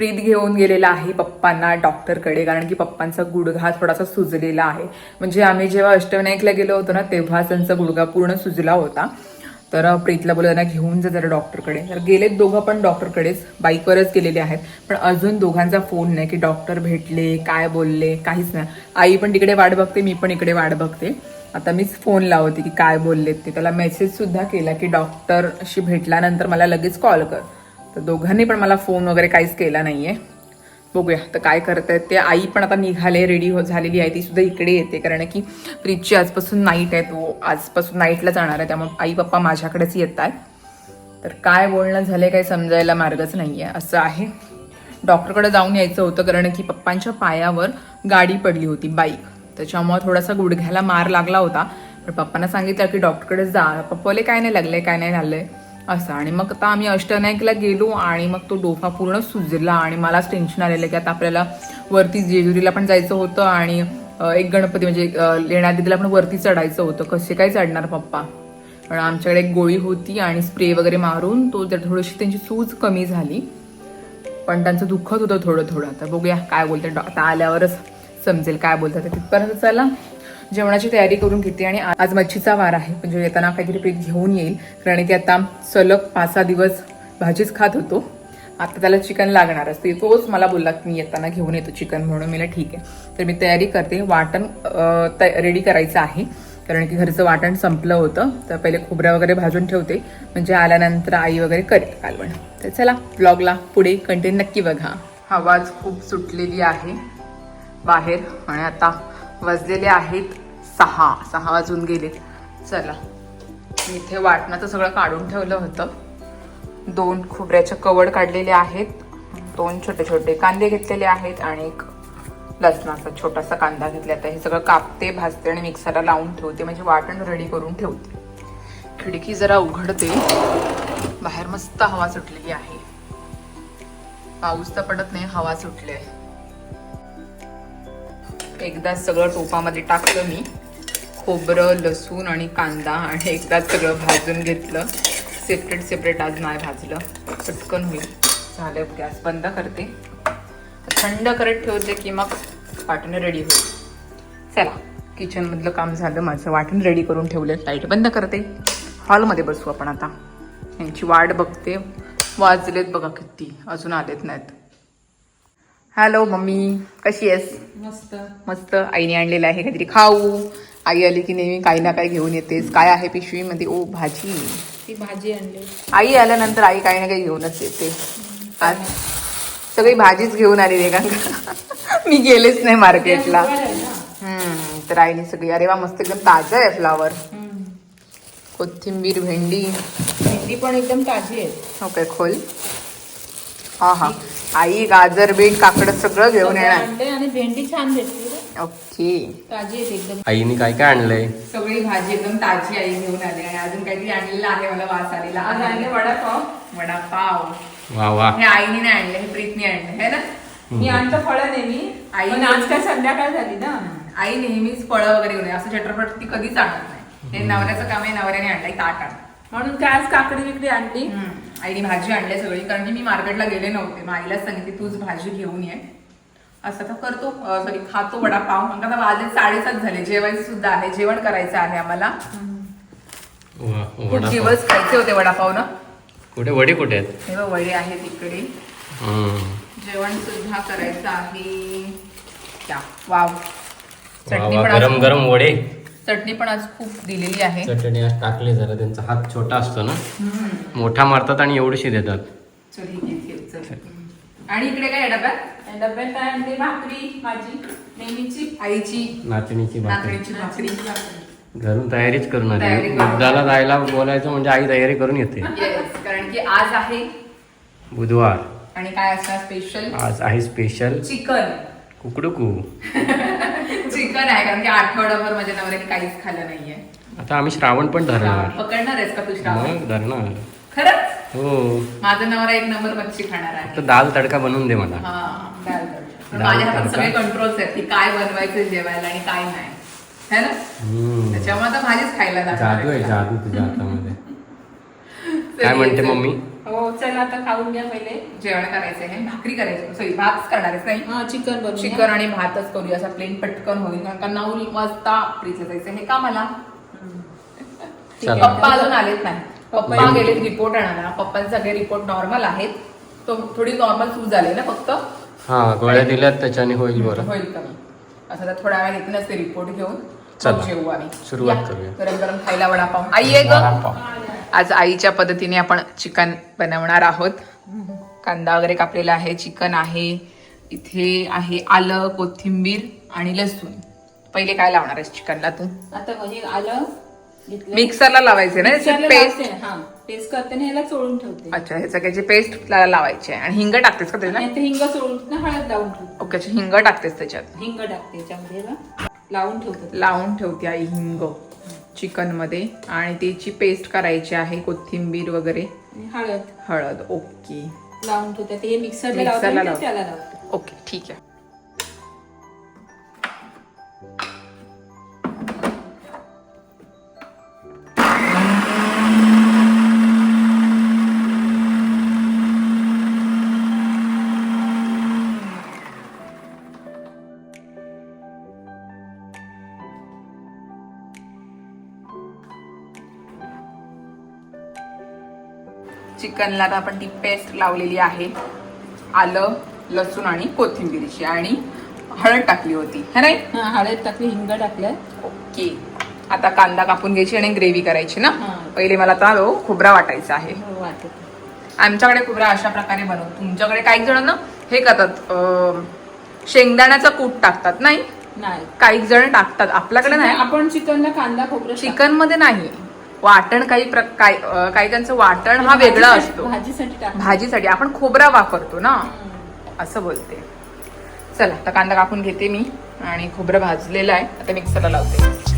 प्रीत घेऊन गेलेला आहे पप्पांना डॉक्टरकडे कारण की पप्पांचा गुडघा थोडासा सुजलेला आहे. म्हणजे आम्ही जेव्हा अष्टविनायकला गेलो होतो ना तेव्हा त्यांचा गुडघा पूर्ण सुजला होता. तर प्रीतला बोलताना त्यांना घेऊन जा जरा डॉक्टरकडे. तर गेलेत दोघं पण डॉक्टरकडेच बाईकवरच गेलेले आहेत. पण अजून दोघांचा फोन नाही की डॉक्टर भेटले काय बोलले काहीच नाही. आई पण तिकडे वाट बघते मी पण इकडे वाट बघते. आता मीच फोन लावते की काय बोललेत ते. त्याला मेसेजसुद्धा केला की डॉक्टरशी भेटल्यानंतर मला लगेच कॉल कर. तर दोघांनी पण मला फोन वगैरे काहीच केला नाही आहे बघूया तर काय करतायत ते. आई पण आता निघाले रेडी हो झालेली आहे. ती सुद्धा इकडे येते. कारण की प्रीतची आजपासून नाईट आहे. तो आजपासून नाईटला जाणार आहे. त्यामुळे आई पप्पा माझ्याकडेच येत आहेत तर काय बोलणं झालं काही समजायला मार्गच नाही आहे असं आहे. डॉक्टरकडे जाऊन यायचं होतं. कारण की पप्पांच्या पायावर गाडी पडली होती बाईक. त्याच्यामुळे थोडासा गुडघ्याला मार लागला होता. पण पप्पांना सांगितलं की डॉक्टरकडे जा. पप्पाले काय नाही लागले काय नाही झालंय. असं. आणि मग आता आम्ही अष्टनायकला गेलो आणि मग तो डोफा पूर्ण सुजला आणि मलाच टेन्शन आलेलं की आता आपल्याला वरती जेजुरीला पण जायचं होतं आणि एक गणपती म्हणजे लेण्या दिदीला पण वरती चढायचं होतं. कसे काय चढणार पप्पा? पण आमच्याकडे एक गोळी होती आणि स्प्रे वगैरे मारून तो जर थोडीशी त्यांची सूज कमी झाली. पण त्यांचं दुःखत होतं थोडं थोडं. तर बघूया काय बोलतात. आता आल्यावरच समजेल काय बोलतात. ते. तिथपर्यंत चला. जेवणाची तयारी करून घेते आणि आज मच्छीचा वार आहे. म्हणजे येताना काहीतरी पीठ घेऊन येईल. कारण की आता सलग पाच सहा दिवस भाजीच खात होतो. आता त्याला चिकन लागणार असते. तोच मला बोलला की मी येताना घेऊन येतो चिकन म्हणून. मला ठीक आहे. तर मी तयारी करते. वाटण रेडी करायचं आहे. कारण की घरचं वाटण संपलं होतं. तर पहिले खोबरं वगैरे भाजून ठेवते. म्हणजे आल्यानंतर आई वगैरे करेल कालवण तर चला ब्लॉगला पुढे कंटेन नक्की बघा. आवाज खूप सुटलेली आहे. बाहेर आणि आता वाजलेले आहेत सहा. सहा वाजून गेले. चला. मी इथे वाटणाचं सगळं काढून ठेवलं होतं. दोन खोबऱ्याचे कवड काढलेले आहेत. दोन छोटे छोटे कांदे घेतलेले आहेत आणि एक लसणाचा छोटासा कांदा घेतला आता हे सगळं कापते भाजते आणि मिक्सरला लावून ठेवते. म्हणजे वाटण रेडी करून ठेवते. खिडकी जरा उघडते. बाहेर मस्त हवा सुटलेली आहे. पाऊस तर पडत नाही हवा सुटली आहे. एकदा सगळं टोपामध्ये टाकलं मी. खोबरं लसूण आणि कांदा आणि एकदाच सगळं भाजून घेतलं. सेपरेट सेपरेट आज नाही भाजलं. पटकन होईल. झालं गॅस बंद करते. थंड करत ठेवते की मग वाटण रेडी होईल. चला किचनमधलं काम झालं. माझं वाटण रेडी करून ठेवलं लाइट बंद करते. हॉलमध्ये बसू आपण आता. यांची वाट बघते. वाजलेत बघा किती. अजून आलेत नाहीत. Hello mummy. कशी आहेस? मस्त. मस्त. आईने आणलेलं आहे काहीतरी खाऊ. आई आली की नेहमी काही ना काही घेऊन येतेस. काय आहे पिशवीमध्ये ओ भाजी. ती भाजी आणली. आई आल्यानंतर आई काही ना काही घेऊनच येते. आज सगळी भाजीच घेऊन आलेली आहे का? मी गेलेच नाही मार्केटला. तर आईने सगळी अरे वा मस्त एकदम ताजं आहे फ्लावर. कोथिंबीर भेंडी. भेंडी पण एकदम ताजी आहे. हो काय खोल? हा हा. आई गाजर बीट काकड सगळं घेऊन येणार. आणि भेंडी छान भेटते रे. ओके. ताजी आहे एकदम. आईने काय काय आणलंय? सगळी भाजी एकदम ताजी आई घेऊन आली आणि अजून काहीतरी आणलेलं आहे मला वास आलेला आज आणले वडापाव. वडापाव. वा वा. हे आईने नाही आणले हे प्रीतने आणले है ना? मी आणतो फळं नेहमी. आई पण आज काय संध्याकाळ झाली ना. आई नेहमीच फळं वगैरे घेऊन. असं चटरपट ती कधीच आणत नाही. हे नवऱ्याचं काम आहे नवऱ्याने आणलंय ताट आण म्हणून काय आज काकडी विकडी आणली. आईने भाजी आणली सगळी कारण की मी मार्केटला गेले नव्हते. मग आईलाच सांगितले तूच भाजी घेऊन ये. असं तर करतो. सॉरी खातो वडापाव. मग आता वाजले साडेसात झाले. जेवायचं सुद्धा आहे. जेवण करायचं आहे आम्हाला. खूप. दिवस खायचे होते वडापाव ना? कुठे? वडे कुठे आहेत? हे बघ वडे आहेत इकडे. जेवण सुद्धा करायचं आहे. या वाव. चटणी गरम गरम वडे. चटणी पण आज खूप दिलेली आहे. चटणी आज टाकली जरा त्यांचा हात छोटा असतो ना. मोठा मारतात आणि एवढीशी देतात. आणि इकडे काय डब्यात? डब्यात काय आणली भाकरी माझी नेहमीची. आईची. नाचणीची भाकरी. नाचणीची भाकरी. घरून तयारीच करून आली. युद्धाला जायला बोलायचं म्हणजे आई तयारी करून येते. कारण की आज आहे बुधवार. आणि काय असणार स्पेशल आज आहे स्पेशल चिकन कुकडुकू. चिकन आहे कारण की आठवडाभर माझ्या नवऱ्याने काहीच खाल्लं नाहीये. आता आम्ही श्रावण पण धरणार. पकडणार आहेस का तू श्रावण? मग धरणार. खरंच? हो. माझा नवरा एक नंबर मच्छी खाणार आहे. फक्त दाल तडका बनवून दे मला. हा, तडका. पण डाळ माझ्या हातात तडका. सगळे कंट्रोल्स आहेत की काय बनवायचं जेवायला आणि काय नाही. है ना? हम्म. त्याच्यामुळे आता भाजीच खायला जादू आहे. आहे. जादू तुझ्या हातामध्ये. काय म्हणते. मम्मी? हो चला आता खाऊन घ्या पहिले. जेवण करायचं आहे भाकरी करायची. सॉरी भात करणार आहेस नाही? हा चिकन बनवून घ्या. चिकन आणि भातच करूया. असा प्लेन पटकन होईल. कारण का नऊ वाजता प्रीतला जायचं हे का मला? चला. पप्पा अजून आलेत नाही. पप्पा गेलेत रिपोर्ट आणायला. पप्पांचे सगळे रिपोर्ट नॉर्मल आहेत. तो थोडी नॉर्मल सूज झाली ना फक्त? हा गोळ्या दिल्यात त्याच्याने होईल बरं. होईल कमी. असं तर थोड्या वेळात येतील ते रिपोर्ट घेऊन. चला. मग जेवू आम्ही. सुरुवात या. करूया. गरम गरम खायला वडापाव. आई आहे ग. वडापाव. आज आईच्या पद्धतीने आपण चिकन बनवणार आहोत. कांदा वगैरे कापलेला आहे चिकन आहे इथे आहे आलं कोथिंबीर आणि लसूण. पहिले काय लावणार आहेस चिकनला तू? आता हे आलं मिक्सरला लावायचे ना पेस्ट हा. पेस्ट करते आणि ह्याला चोळून ठेवते. अच्छा हे सगळ्याची पेस्ट लावायची आहे. आणि हिंग टाकतेस का त्याला हिंग चोळून ना हळद लावून ठेवते. ओके अच्छा हिंग टाकतेस त्याच्यात. हिंग टाकते याच्यामध्ये ना. लावून ठेवते. लावून ठेवते आई हिंग. चिकनमध्ये आणि त्याची पेस्ट करायची आहे कोथिंबीर वगैरे. हळद. हळद ओके. लावून ठेवते. ते मिक्सरला मिक्सरला लावते. ओके ठीक आहे. चिकनला आता आपण ती पेस्ट लावलेली आहे. आलं लसूण आणि कोथिंबीरची आणि हळद टाकली होती. है नाही? हा हळद टाकली हिंग टाकलं ओके. आता कांदा कापून घ्यायची आणि ग्रेव्ही करायची ना. पहिले मला आता खोबरा वाटायचा आहे. हो आमच्याकडे खोबरा अशा प्रकारे बनवतो. तुमच्याकडे काही जण ना हे करतात शेंगदाण्याचा कूट टाकतात नाही? नाही. काही जण टाकतात. आपल्याकडे नाही. आपण चिकनला कांदा खोबरं चिकनमध्ये नाही. वाटण काही प्र- काही त्यांचं वाटण हा वेगळा असतो. भाजीसाठी भाजीसाठी. आपण खोबरा वापरतो ना? असं बोलते. चला आता कांदा कापून घेते मी आणि खोबरं भाजलेलं आहे. आता मिक्सरला लावते.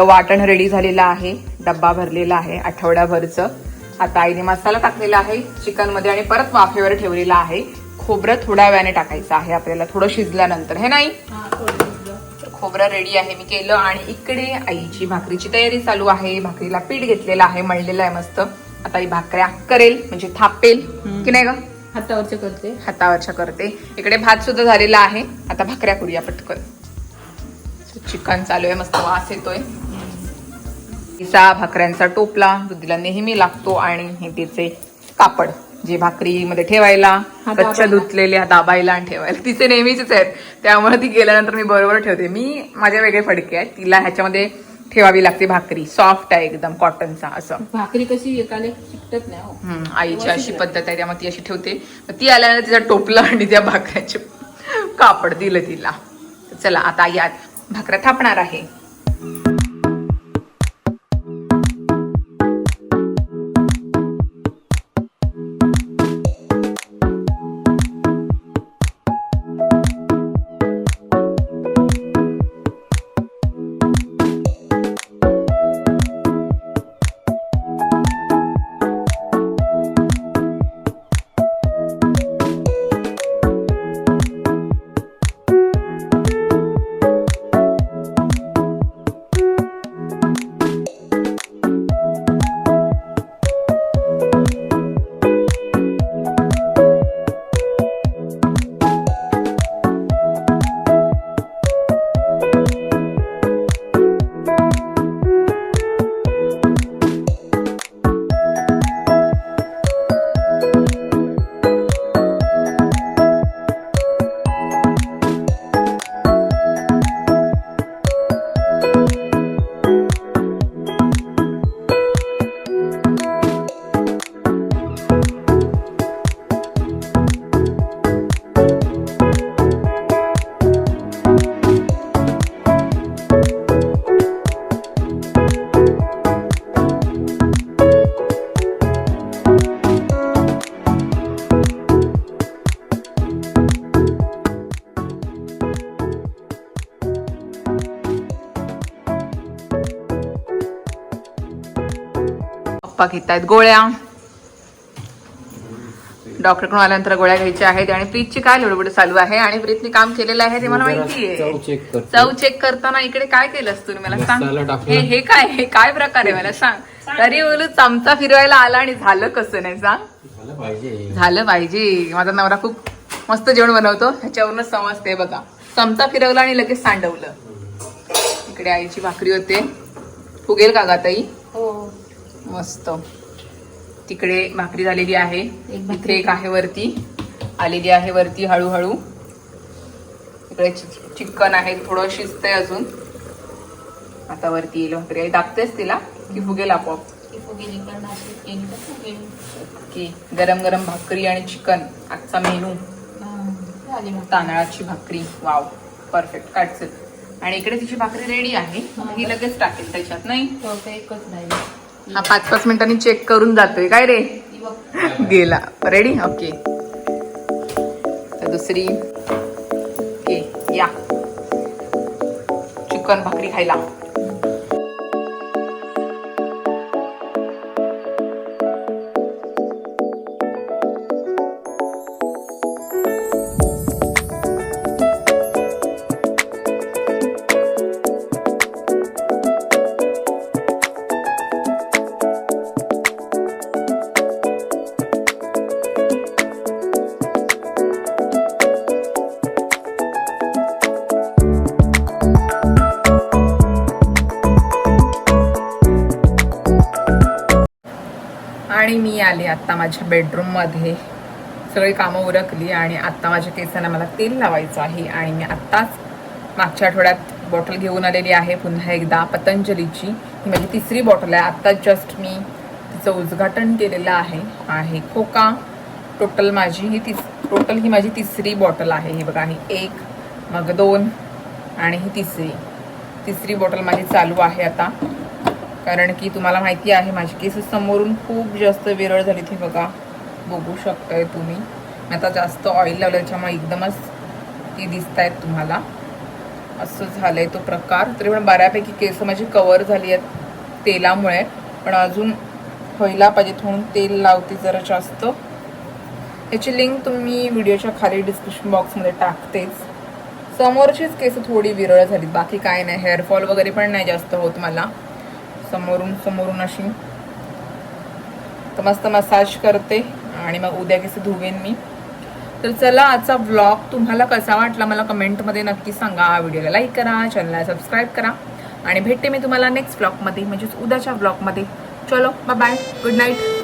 आपलं वाटण रेडी झालेलं आहे. डब्बा भरलेला आहे आठवड्याभरचं आता आईने मसाला टाकलेला आहे चिकनमध्ये आणि परत वाफेवर ठेवलेला आहे. खोबरं थोड्या वेळाने टाकायचं आहे आपल्याला थोडं शिजल्यानंतर. हे नाही? हा, थोडं शिजलं. तर खोबरं रेडी आहे मी केलं आणि इकडे आईची भाकरीची तयारी चालू आहे. भाकरीला पीठ घेतलेलं आहे मळलेलं आहे मस्त. आता आई भाकऱ्या करेल म्हणजे थापेल. की नाही ग? हातावरचे करते. हातावरच्या करते. इकडे भात सुद्धा झालेला आहे. आता भाकऱ्या करूया पटकन. चिकन चालू आहे मस्त वास येतोय. तिचा भाकऱ्यांचा टोपला दुधीला नेहमी लागतो आणि हे तिचे कापड जे भाकरीमध्ये ठेवायला दाबायला. धुतलेल्या दाबायला आणि ठेवायला तिचे नेहमीचेच आहेत. त्यामुळे ती गेल्यानंतर मी बरोबर ठेवते. मी माझ्या वेगळे फडके आहेत. तिला ह्याच्यामध्ये ठेवावी लागते भाकरी. सॉफ्ट आहे एकदम कॉटनचा असं. भाकरी कशी चिकटत नाही हो. आईची अशी पद्धत आहे त्यामुळे ती अशी ठेवते. ती आल्यानंतर तिचा टोपला आणि त्या भाकऱ्याचे कापड दिलं तिला. चला आता आज भाकऱ्या थापणार आहे. पप्पा घेत आहेत गोळ्या. डॉक्टरकडून आल्यानंतर गोळ्या घ्यायच्या आहेत आणि प्रीतची काय लोडबड चालू आहे आणि प्रीतने काम केलेलं आहे ते मला माहिती चव आहे चव चेक करताना इकडे काय केलंस तू मला सांग. हे हे काय हे काय प्रकार आहे मला सांग? तरी बोलू चमचा फिरवायला आला आणि झालं कसं नाही सांग? झालं पाहिजे. माझा नवरा खूप मस्त जेवण बनवतो. ह्याच्यावरूनच समजते बघा. चमचा फिरवला आणि लगेच सांडवलं. इकडे आईची भाकरी होते. फुगेल का गाताई मस्त. तिकडे भाकरी झालेली आहे. भाकरी. इथे एक आहे वरती. आलेली आहे वरती हळूहळू. इकडे चिकन आहे थोडं शिजतंय अजून. आता वरती येईल भाकरी. आई दाबतेस तिला? की फुगेल आपोआप? ती फुगेली कारण अशी केली तर फुगेल. की गरम गरम भाकरी आणि चिकन आजचा मेनू. हा, मग. तांदळाची भाकरी. वाव. परफेक्ट. काटचल आणि इकडे तिची भाकरी रेडी आहे. ही. लगेच टाकेल त्याच्यात नाही? तर एकच राहिली. हा पाच पाच मिनिटांनी चेक करून जातोय. काय रे? गेला. रेडी ओके दुसरी. ओके या. चिकन भाकरी खायला. आणि मी आले आत्ता माझ्या बेडरूममध्ये सगळी कामं उरकली आणि आत्ता माझ्या केसांना मला तेल लावायचं आहे आणि मी आत्ताच मागच्या आठवड्यात बॉटल घेऊन आलेली आहे पुन्हा एकदा पतंजलीची. ही माझी तिसरी बॉटल आहे. आत्ता जस्ट मी तिचं उद्घाटन केलेलं आहे. आहे खोका. टोटल माझी ही तिस टोटल ही माझी तिसरी बॉटल आहे. ही बघा ही एक मग दोन आणि ही तिसरी. तिसरी बॉटल माझी चालू आहे आता. कारण की तुम्हाला माहिती आहे माझी केस समोरून खूप जास्त विरळ झाली ती बघा. बघू शकताय तुम्ही. आता जास्त ऑइल लावलं त्याच्यामुळे एकदमच ती दिसत आहेत तुम्हाला. असं झालंय तो प्रकार. तरी पण बऱ्यापैकी केस माझी कवर झाली आहेत तेलामुळे. पण अजून व्हायला पाहिजे म्हणून तेल लावते जरा जास्त. याची लिंक तुम्ही व्हिडिओच्या खाली डिस्क्रिप्शन बॉक्समध्ये टाकतेच. समोरचीच केस थोडी विरळ झाली बाकी काय नाही. हेअरफॉल वगैरे पण नाही जास्त होत मला. समोरून समोरून अशी. तर मस्त मसाज करते आणि मग उद्या कसे धुवेन मी. तर चला आजचा व्लॉग तुम्हाला कसा वाटला मला कमेंटमध्ये नक्की सांगा. व्हिडिओला लाईक करा चॅनलला सबस्क्राईब करा. आणि भेटते मी तुम्हाला नेक्स्ट ब्लॉगमध्ये म्हणजेच उद्याच्या ब्लॉगमध्ये चलो बाय गुड नाईट